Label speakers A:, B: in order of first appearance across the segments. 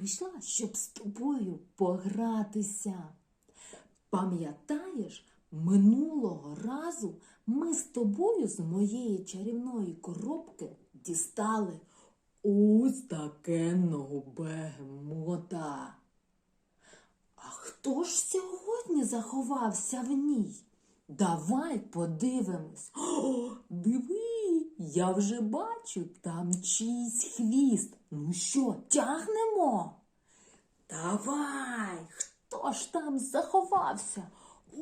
A: прийшла, щоб з тобою погратися. Пам'ятаєш, минулого разу ми з тобою з моєї чарівної коробки дістали ось такенного бегемота. А хто ж сьогодні заховався в ній? Давай подивимось. О, диви, я вже бачу там чийсь хвіст. Ну що, тягнемо? Давай, хто ж там заховався? О,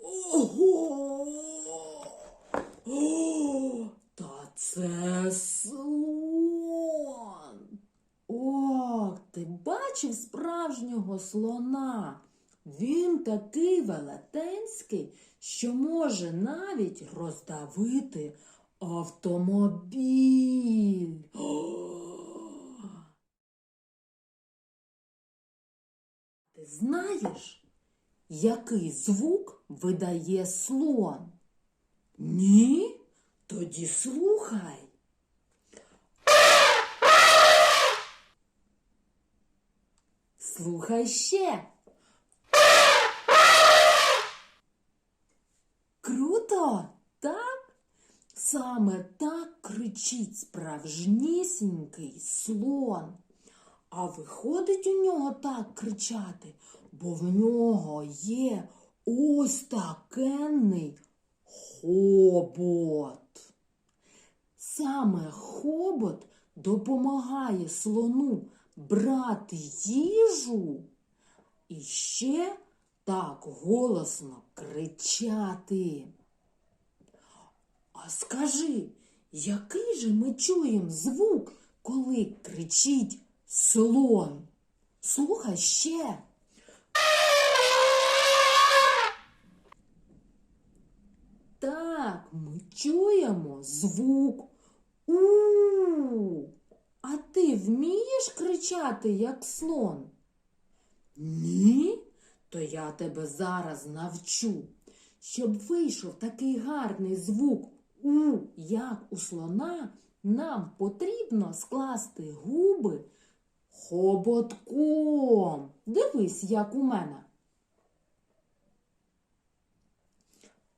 A: о, ого! О, та це слон. Ох, ти бачив справжнього слона? Він такий велетенський, що може навіть роздавити автомобіль. О! Ти знаєш, який звук видає слон? Ні? Тоді слухай. Слухай ще. Круто, так? Саме так кричить справжнісінький слон. А виходить у нього так кричати, бо в нього є ось такенний хобот. Саме хобот допомагає слону брати їжу і ще так голосно кричати. А скажи, який же ми чуємо звук, коли кричить слон? Слухай ще. Так, ми чуємо звук у. А ти вмієш кричати, як слон? Ні? То я тебе зараз навчу. Щоб вийшов такий гарний звук у, як у слона, нам потрібно скласти губи хоботком. Дивись, як у мене.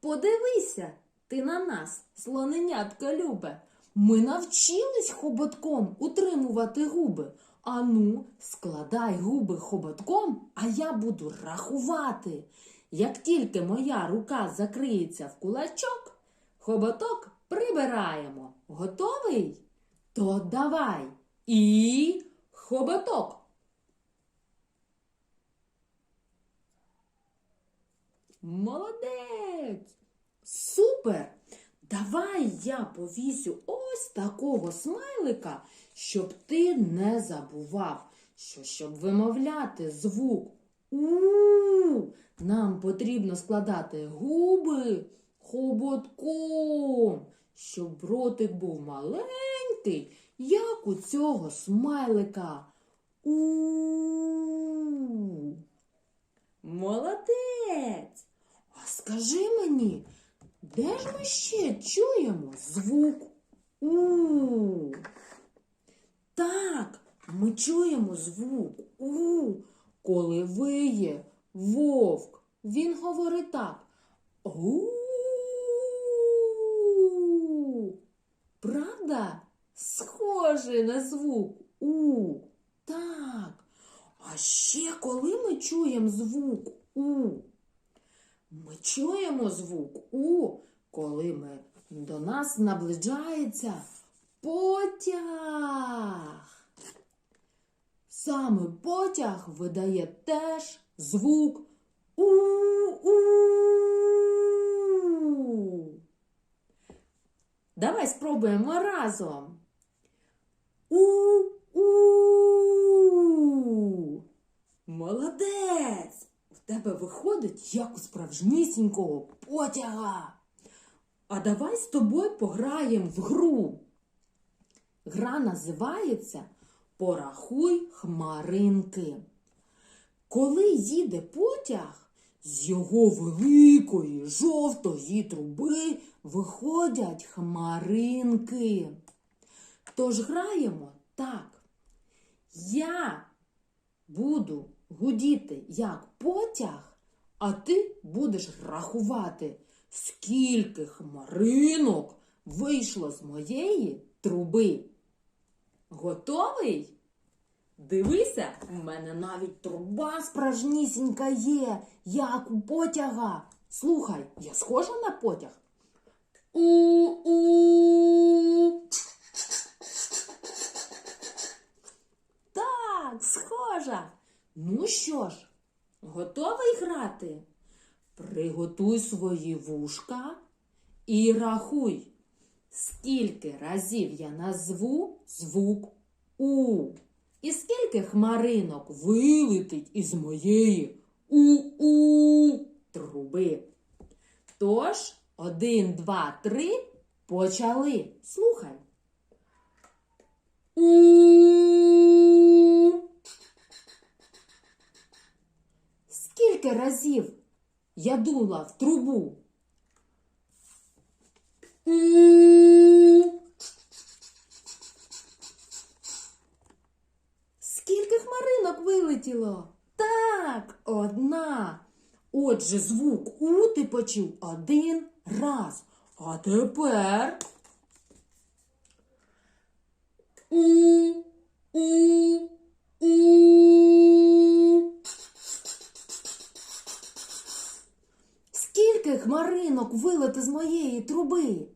A: Подивися, ти на нас, слоненятка любе. Ми навчились хоботком утримувати губи. Ану, складай губи хоботком, а я буду рахувати. Як тільки моя рука закриється в кулачок, хоботок прибираємо. Готовий? То давай. І хоботок. Молодець! Супер! Давай я повісю ось такого смайлика, щоб ти не забував, що щоб вимовляти звук у, нам потрібно складати губи хоботком, щоб ротик був маленький, як у цього смайлика. У. Молодець! А скажи мені, де ж ми ще чуємо звук У? Так, ми чуємо звук У, коли виє вовк. Він говорить так. У. Правда? Схожий на звук У. Так. А ще коли ми чуємо звук У? Ми чуємо звук У, коли ми до нас наближається потяг. Саме потяг видає теж звук У-у. Давай спробуємо разом. У-у-у! Молодець! В тебе виходить як у справжнісінького потяга. А давай з тобою пограємо в гру. Гра називається Порахуй хмаринки. Коли їде потяг, з його великої жовтої труби виходять хмаринки. Тож граємо так. Я буду гудіти як потяг, а ти будеш рахувати, скільки хмаринок вийшло з моєї труби. Готовий? Дивися, у мене навіть труба справжнісінька є, як у потяга. Слухай, я схожа на потяг? У-у. Так, схожа. Ну що ж, готовий грати? Приготуй свої вушка і рахуй, скільки разів я назву звук У. І скільки хмаринок вилетить із моєї у-у труби. Тож, один, два, три, почали. Слухай. У. Скільки разів я дула в трубу? У. Скільки хмаринок вилетіло? Так, одна. Отже, звук У ти почув один раз. А тепер. У, у, у. Скільки хмаринок вилети з моєї труби?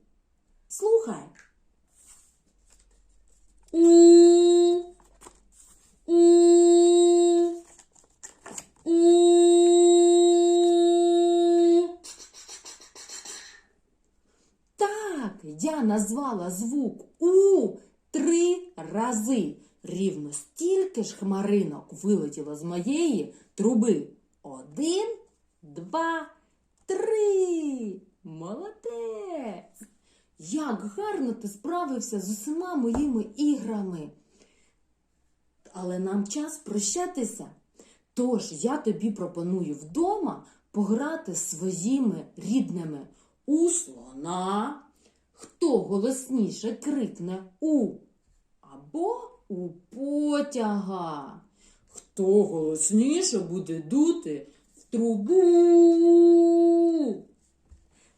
A: Слухай. Я назвала звук У три рази. Рівно стільки ж хмаринок вилетіло з моєї труби. Один, два, три. Молодець! Як гарно ти справився з усіма моїми іграми. Але нам час прощатися. Тож я тобі пропоную вдома пограти своїми рідними у слона. Хто голосніше крикне у або у потяга. Хто голосніше буде дути в трубу.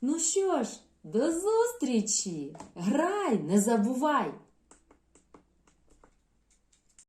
A: Ну що ж, до зустрічі! Грай, не забувай!